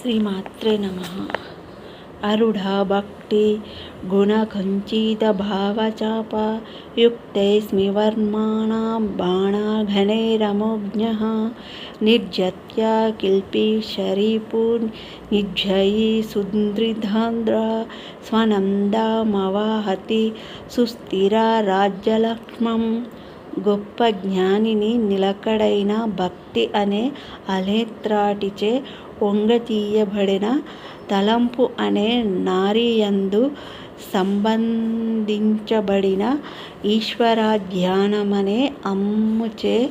శ్రీమాత్రే నమ అరుఢా భక్తి गुणकञ्चितभावचापयुक्तैस्मिवर्माणां बाणाघनैरमुज्ञः निर्जत्य किल्पिशरीपुनिज्झयी सुदृधान्द्र స్వనందామవాహతి సుస్థిర రాజ్యలక్ష్మం గొప్ప జ్ఞానిని నిలకడైన భక్తి అనే అలేత్రాటిచే పొంగతీయబడిన తలంపు అనే నారీయందు సంబంధించబడిన ఈశ్వరధ్యానమనే అమ్ముచే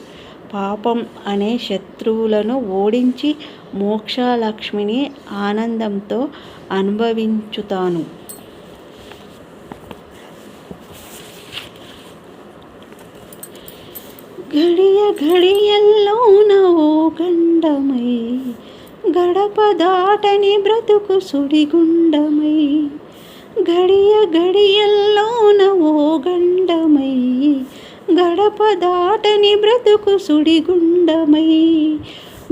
పాపం అనే శత్రువులను ఓడించి మోక్షలక్ష్మిని ఆనందంతో అనుభవించుతాను. గడియ గడియల్లోన నవో గండమై గడప దాటని బ్రతుకు సుడిగుండమై గడియ గడియల్లోన ఓ గండమై గడప దాటని బ్రతుకు సుడిగుండమై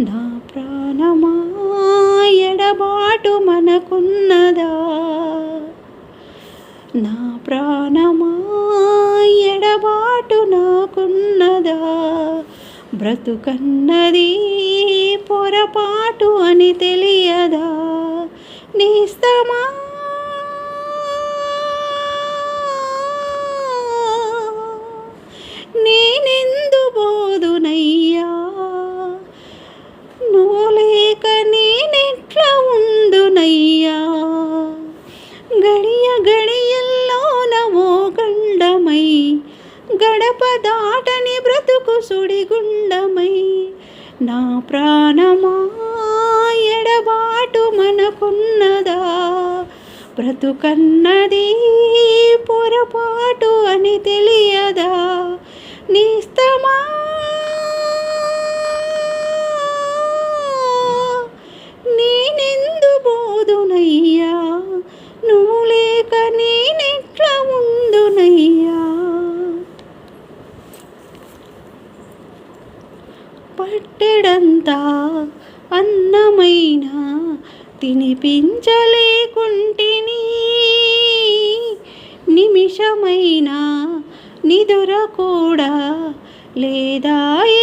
నా ప్రాణమా ఎడబాటు మనకున్నదా? నా ప్రాణమా ఎడబాటు నాకున్నదా? బ్రతుకన్నది పొరపాటు అని తెలియదా? నిస్తమా? నేనెందు బోధునయ్యా? నువ్వు లేక నేనెట్లా ఉందునయ్యా గడియ గడియల్లో నవో గండమై గడప దాటని సుడిగుండమై నా ప్రాణమా ఎడబాటు మనకున్నదా? బ్రతుకన్నది పొరపాటు అని తెలియదా? నిస్తమా పట్టెడంతా అన్నమైన తినిపించలేకుంటిని. నిమిషమైనా నిదుర కూడా లేదాయ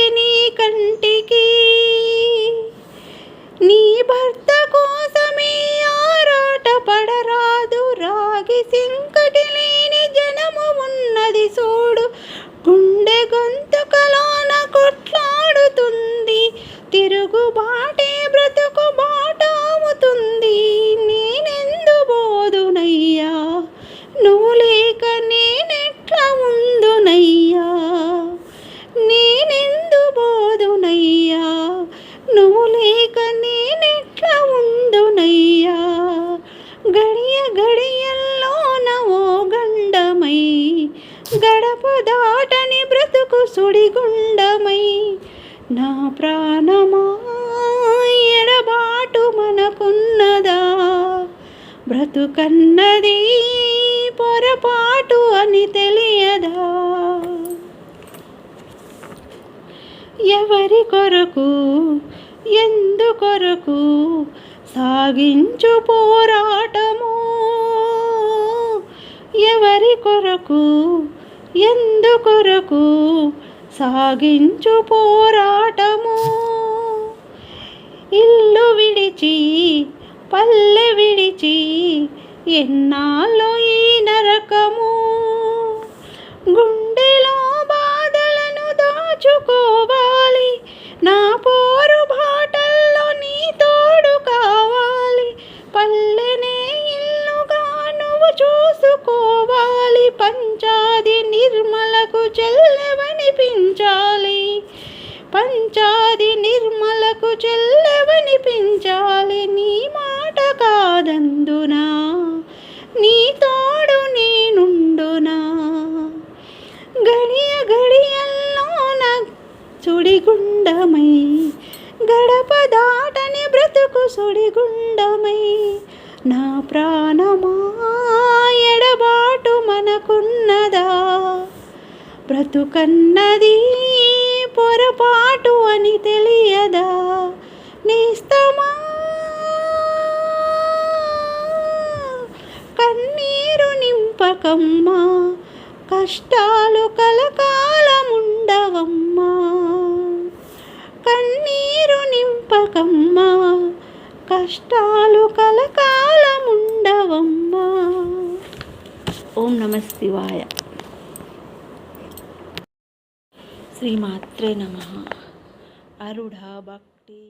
దాటని బ్రతుకు సుడిగుండమై నా ప్రాణమా ఎడబాటు మనకున్నదా? బ్రతుకన్నది పొరపాటు అని తెలియదా? ఎవరి కొరకు ఎందుకొరకు సాగించు పోరాటము? ఎవరి కొరకు ఎందుకొరకు సాగించు పోరాటము? ఇల్లు విడిచి పల్లె విడిచి ఎన్నాళ్ళు ఈ నరకము? గుండెలో బాధలను దాచుకోవాలి నా పోరు బాటల్లో నీ తోడు కావాలి పల్లెనే ఇల్లుగా నువ్వు చూసుకోవాలి. పంచాది నిర్మలకు చెల్లెవనిపించాలి? పంచాది నిర్మలకు చెల్లెవనిపించాలి? నీ మాట కాదందునా? నీ తోడు నేనుండునా? గడియ గడియల్లోన సుడిగుండమై గడప దాటని బ్రతుకు సుడిగుండమై నా ప్రాణమా బ్రతుకన్నది పొరపాటు అని తెలియదా? నిస్తమా? కన్నీరు నింపకమ్మా కష్టాలు కలకాలముండవమ్మా. కన్నీరు నింపకమ్మా కష్టాలు కలకాలముండవమ్మా. ఓం నమస్తివాయ శ్రీమాత్రే నమ అరుఢ భక్తి